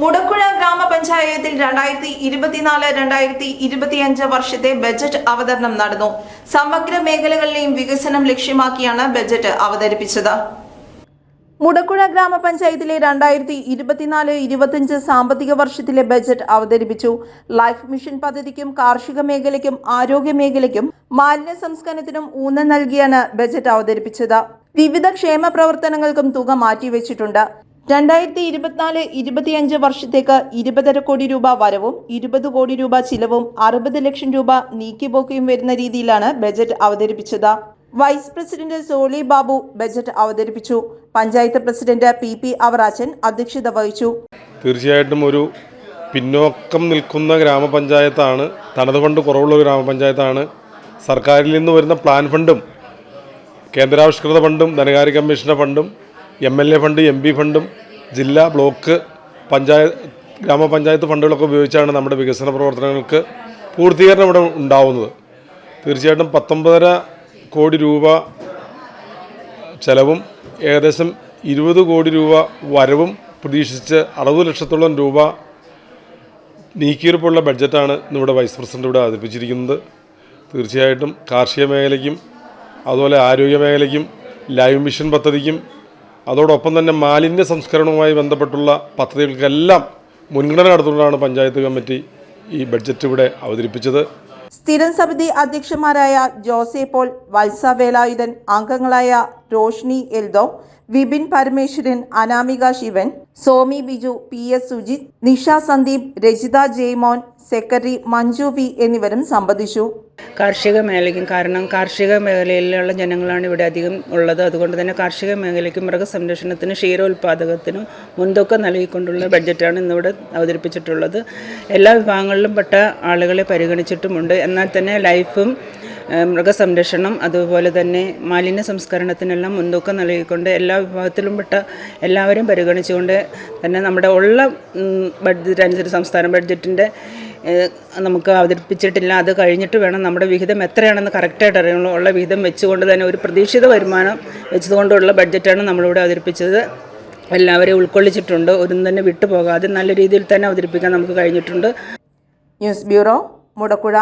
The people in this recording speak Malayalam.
മുടക്കുഴ ഗ്രാമപഞ്ചായത്തിൽ രണ്ടായിരത്തി ഇരുപത്തിനാല് രണ്ടായിരത്തി ഇരുപത്തിയഞ്ച് വർഷത്തെ ബജറ്റ് അവതരണം നടന്നു. സമഗ്ര മേഖലകളിലെയും വികസനം ലക്ഷ്യമാക്കിയാണ് ബജറ്റ് അവതരിപ്പിച്ചത്. മുടക്കുഴ ഗ്രാമപഞ്ചായത്തിലെ രണ്ടായിരത്തി ഇരുപത്തിനാല് ഇരുപത്തിയഞ്ച് സാമ്പത്തിക വർഷത്തിലെ ബജറ്റ് അവതരിപ്പിച്ചു. ലൈഫ് മിഷൻ പദ്ധതിക്കും കാർഷിക മേഖലയ്ക്കും ആരോഗ്യ മേഖലയ്ക്കും മാലിന്യ സംസ്കരണത്തിനും ഊന്നൽ നൽകിയാണ് ബജറ്റ് അവതരിപ്പിച്ചത്. വിവിധ ക്ഷേമ പ്രവർത്തനങ്ങൾക്കും തുക മാറ്റിവെച്ചിട്ടുണ്ട്. രണ്ടായിരത്തി ഇരുപത്തിനാല് ഇരുപത്തിയഞ്ച് വർഷത്തേക്ക് ഇരുപതര കോടി രൂപ വരവും ഇരുപത് കോടി രൂപ ചിലവും അറുപത് ലക്ഷം രൂപ നീക്കിപ്പോക്കുകയും വരുന്ന രീതിയിലാണ് ബജറ്റ് അവതരിപ്പിച്ചത്. Vice president Soli Babu budget അവതരിപ്പിച്ചു. Panchayat president P P Avarachan അധ്യക്ഷത വഹിച്ചു. തീർച്ചയായിട്ടും ഒരു പിന്നോക്കം നിൽക്കുന്ന ഗ്രാമപഞ്ചായത്താണ് തനത് ഫണ്ട് കുറവുള്ള ഗ്രാമപഞ്ചായത്താണ്. സർക്കാരിൽ നിന്ന് വരുന്ന പ്ലാൻ ഫണ്ടും കേന്ദ്രാവിഷ്കൃത ഫണ്ടും ധനകാര്യ കമ്മീഷന്റെ ഫണ്ടും M L A fund M P ഫണ്ടും ജില്ലാ ബ്ലോക്ക് പഞ്ചായത്ത് ഗ്രാമപഞ്ചായത്ത് ഫണ്ടുകളൊക്കെ ഉപയോഗിച്ചാണ് നമ്മുടെ വികസന പ്രവർത്തനങ്ങൾക്ക് പൂർത്തീകരണം ഇവിടെ ഉണ്ടാവുന്നത്. തീർച്ചയായിട്ടും പത്തൊമ്പതര കോടി രൂപ ചെലവും ഏകദേശം ഇരുപത് കോടി രൂപ വരവും പ്രതീക്ഷിച്ച് അറുപത് ലക്ഷത്തോളം രൂപ നീക്കിയിരുപ്പുള്ള ബഡ്ജറ്റാണ് ഇന്നിവിടെ വൈസ് പ്രസിഡന്റ് ഇവിടെ അവതരിപ്പിച്ചിരിക്കുന്നത്. തീർച്ചയായിട്ടും കാർഷിക മേഖലയ്ക്കും അതുപോലെ ആരോഗ്യ മേഖലയ്ക്കും ലൈവ് മിഷൻ പദ്ധതിക്കും അതോടൊപ്പം തന്നെ മാലിന്യ സംസ്കരണവുമായി ബന്ധപ്പെട്ടുള്ള പദ്ധതികൾക്കെല്ലാം മുൻഗണന നടത്തുകൊണ്ടാണ് പഞ്ചായത്ത് കമ്മിറ്റി ഈ ബഡ്ജറ്റ് ഇവിടെ അവതരിപ്പിച്ചത്. സ്ഥിരം സമിതി അധ്യക്ഷന്മാരായ ജോസെ പോൾ വത്സ വേലായുധൻ അംഗങ്ങളായ Roshni Eldho Vipin Parameswaran Anamika Shivan Somi Biju P S Sujith Nisha Sandeep Rajitha Jaimon secretary Manju P എന്നിവരും സംബന്ധിച്ചു. കാർഷിക മേഖലയ്ക്കും കാരണം കാർഷിക മേഖലയിലുള്ള ജനങ്ങളാണ് ഇവിടെ അധികം ഉള്ളത്. അതുകൊണ്ട് തന്നെ കാർഷിക മേഖലയ്ക്കും മൃഗസംരക്ഷണത്തിനും ക്ഷീരോത്പാദകത്തിനും മുൻതൂക്കം നൽകിക്കൊണ്ടുള്ള ബഡ്ജറ്റാണ് ഇന്നിവിടെ അവതരിപ്പിച്ചിട്ടുള്ളത്. എല്ലാ വിഭാഗങ്ങളിലും പെട്ട ആളുകളെ പരിഗണിച്ചിട്ടുമുണ്ട്. എന്നാൽ തന്നെ ലൈഫും മൃഗസംരക്ഷണം അതുപോലെ തന്നെ മാലിന്യ സംസ്കരണത്തിനെല്ലാം മുൻതൂക്കം നൽകിക്കൊണ്ട് എല്ലാ വിഭാഗത്തിലും പെട്ട എല്ലാവരും പരിഗണിച്ചുകൊണ്ട് തന്നെ നമ്മുടെ ഉള്ള ബഡ്ജറ്റ് അനുസരിച്ച് സംസ്ഥാന ബഡ്ജറ്റിന്റെ നമുക്ക് അവതരിപ്പിച്ചിട്ടില്ല. അത് കഴിഞ്ഞിട്ട് വേണം നമ്മുടെ വിഹിതം എത്രയാണെന്ന് കറക്റ്റായിട്ട് അറിയുള്ളൂ ഉള്ള വിഹിതം വെച്ചുകൊണ്ട് തന്നെ ഒരു പ്രതീക്ഷിത വരുമാനം വെച്ചതുകൊണ്ടുള്ള ബഡ്ജറ്റാണ് നമ്മളിവിടെ അവതരിപ്പിച്ചത്. എല്ലാവരെയും ഉൾക്കൊള്ളിച്ചിട്ടുണ്ട്. ഒന്നും തന്നെ വിട്ടുപോകാതെ നല്ല രീതിയിൽ തന്നെ അവതരിപ്പിക്കാൻ നമുക്ക് കഴിഞ്ഞിട്ടുണ്ട്. News bureau Mudakuzha.